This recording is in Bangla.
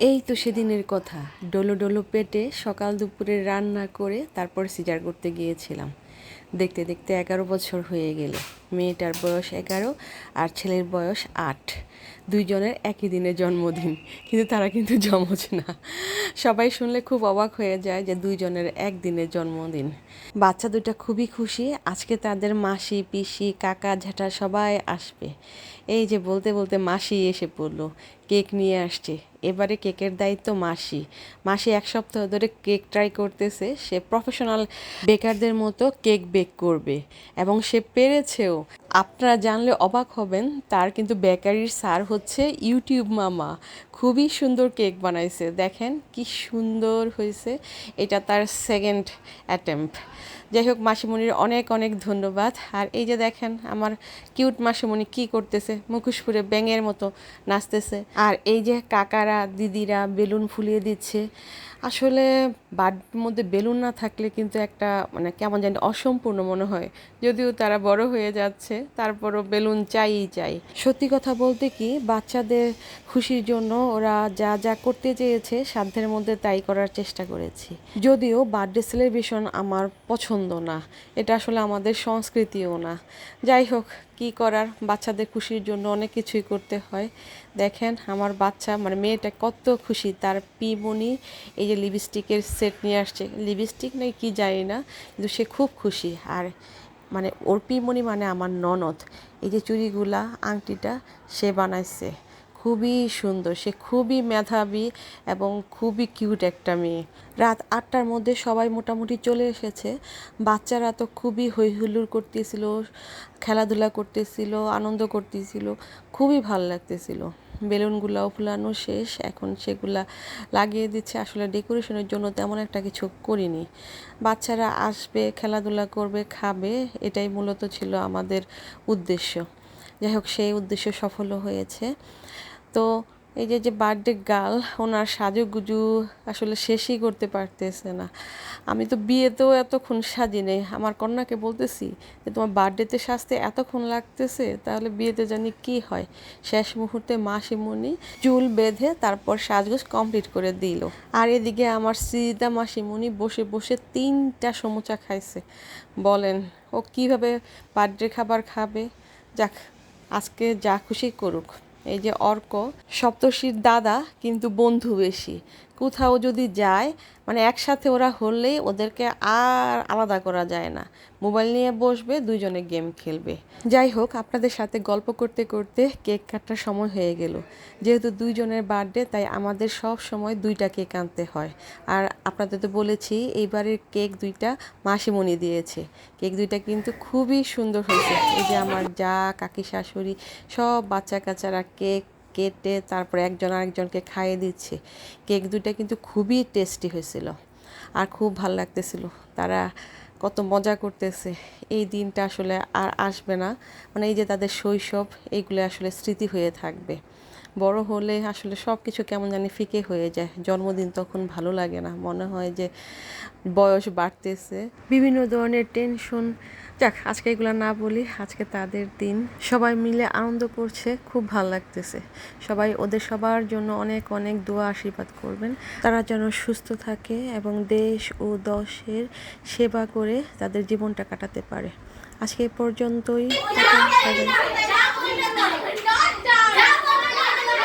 এই তো সেদিনের কথা। ডোলো ডোলো পেটে সকাল দুপুরে রান্না করে তারপর সিজার করতে গিয়েছিলাম। দেখতে দেখতে এগারো বছর হয়ে গেল। মেয়েটার বয়স এগারো আর ছেলের বয়স আট। দুইজনের একই দিনে জন্মদিন। কিন্তু তারা কিন্তু জমজ না। সবাই শুনলে খুব অবাক হয়ে যায় যে দুইজনের একদিনের জন্মদিন। বাচ্চা দুটা খুবই খুশি। আজকে তাদের মাসি, পিসি, কাকা ঝাঁটা সবাই আসবে। এই যে বলতে বলতে মাসি এসে পড়ল। কেক নিয়ে আসছে। এবারে কেকের দায়িত্ব মাসি। মাসি এক সপ্তাহ ধরে কেক ট্রাই করতেছে, সে প্রফেশনাল বেকারদের মতো কেক বেক করবে এবং সে পেরেছেও। আপনারা জানলে অবাক হবেন, তার কিন্তু বেকারির স্যার হচ্ছে ইউটিউব মামা। খুবই সুন্দর কেক বানাইছে। দেখেন কি সুন্দর হয়েছে এটা তার সেকেন্ড অ্যাটেম্প যাই হোক, মাসিমণির অনেক অনেক ধন্যবাদ। আর এই যে দেখেন, আমার কিউট মাসিমণি কি করতেছে? মুখোশ ফুরে ব্যাঙের মতো নাচতেছে। আর এই যে কাকারা, দিদিরা বেলুন ফুলিয়ে দিচ্ছে। আসলে বাড়ির মধ্যে বেলুন না থাকলে কিন্তু একটা মানে কেমন জানি অসম্পূর্ণ মনে হয়। যদিও তারা বড় হয়ে যাচ্ছে, তারপরও বেলুন চাইই চাই। সত্যি কথা বলতে কি, বাচ্চাদের খুশির জন্য ওরা যা যা করতে চেয়েছে সাধ্যের মধ্যে তাই করার চেষ্টা করেছি। যদিও বার্থডে সেলিব্রেশন আমার পছন্দ না, এটা আসলে আমাদের সংস্কৃতিও না। যাই হোক কি করার? বাচ্চাদের খুশির জন্য অনেক কিছুই করতে হয়। দেখেন, আমার বাচ্চা মানে মেয়েটা কত খুশি। তার পিমনি এই যে লিপস্টিকের সেট নিয়ে আসছে। লিপস্টিক নাই কি জানি না, কিন্তু সে খুব খুশি। আর মানে ওর পিমনি মানে আমার ননদ। এই যে চুড়িগুলা, আংটিটা সে বানাইছে। খুবই সুন্দর। সে খুবই মেধাবী এবং খুবই কিউট একটা মেয়ে। রাত আটটার মধ্যে সবাই মোটামুটি চলে এসেছে। বাচ্চারা তো খুবই হই হুল্লোড় করতেছিল, খেলাধুলা করতেছিল, আনন্দ করতেছিল, খুবই ভালো লাগতেছিল। বেলুনগুলাও ফুলানো শেষ, এখন সেগুলা লাগিয়ে দিচ্ছে। আসলে ডেকোরেশনের জন্য তেমন একটা কিছু করিনি। বাচ্চারা আসবে, খেলাধুলা করবে, খাবে, এটাই মূলত ছিল আমাদের উদ্দেশ্য। যাই হোক সেই উদ্দেশ্য সফলও হয়েছে। তো এই যে যে বার্থডে গার্ল, ওনার সাজুগুজু আসলে শেষই করতে পারতেছে না। আমি তো বিয়েতেও এতক্ষণ সাজি নেই আমার কন্যাকে বলতেছি যে, তোমার বার্থডেতে সাজতে এতক্ষণ লাগতেছে, তাহলে বিয়েতে জানি কি হয়? শেষ মুহূর্তে মাসিমণি চুল বেঁধে তারপর সাজগোজ কমপ্লিট করে দিল। আর এদিকে আমার সিদা মাসিমণি বসে বসে তিনটা সমুচা খাইছে। বলেন, ও কীভাবে বার্থডে খাবার খাবে? যাক, আজকে যা খুশি করুক। এই যে অর্ক সপ্তর্ষির দাদা কিন্তু বন্ধু বেশি। কোথাও যদি যায় মানে একসাথে ওরা হলেই ওদেরকে আর আলাদা করা যায় না। মোবাইল নিয়ে বসবে, দুইজনে গেম খেলবে। যাই হোক, আপনাদের সাথে গল্প করতে করতে কেক কাটার সময় হয়ে গেল। যেহেতু দুইজনের বার্থডে, তাই আমাদের সব সময় দুইটা কেক আনতে হয়। আর আপনাদের তো বলেছি এইবারের কেক দুইটা মাসিমণি দিয়েছে। কেক দুইটা কিন্তু খুবই সুন্দর হয়েছে। এই যে আমার যা, কাকি শাশুড়ি, সব বাচ্চা কাচ্চারা কেক কেটে তারপরে একজন আরেকজনকে খাইয়ে দিচ্ছে। কেক দুইটা কিন্তু খুবই টেস্টি হয়েছিল আর খুব ভালো লাগতেছিল। তারা কত মজা করতেছে। এই দিনটা আসলে আর আসবে না। মানে এই যে তাদের শৈশব, এইগুলো আসলে স্মৃতি হয়ে থাকবে। বড় হলে আসলে সব কিছু কেমন জানি ফিকে হয়ে যায়। জন্মদিন তখন ভালো লাগে না। মনে হয় যে বয়স বাড়তেছে। বিভিন্ন ধরনের টেনশন যাক, আজকে এগুলো না বলি, আজকে তাদের দিন। সবাই মিলে আনন্দ করছে, খুব ভালো লাগতেছে। সবাই ওদের সবার জন্য অনেক অনেক দোয়া, আশীর্বাদ করবেন। তারা যেন সুস্থ থাকে এবং দেশ ও দশের সেবা করে তাদের জীবনটা কাটাতে পারে। আজকে এ পর্যন্তই।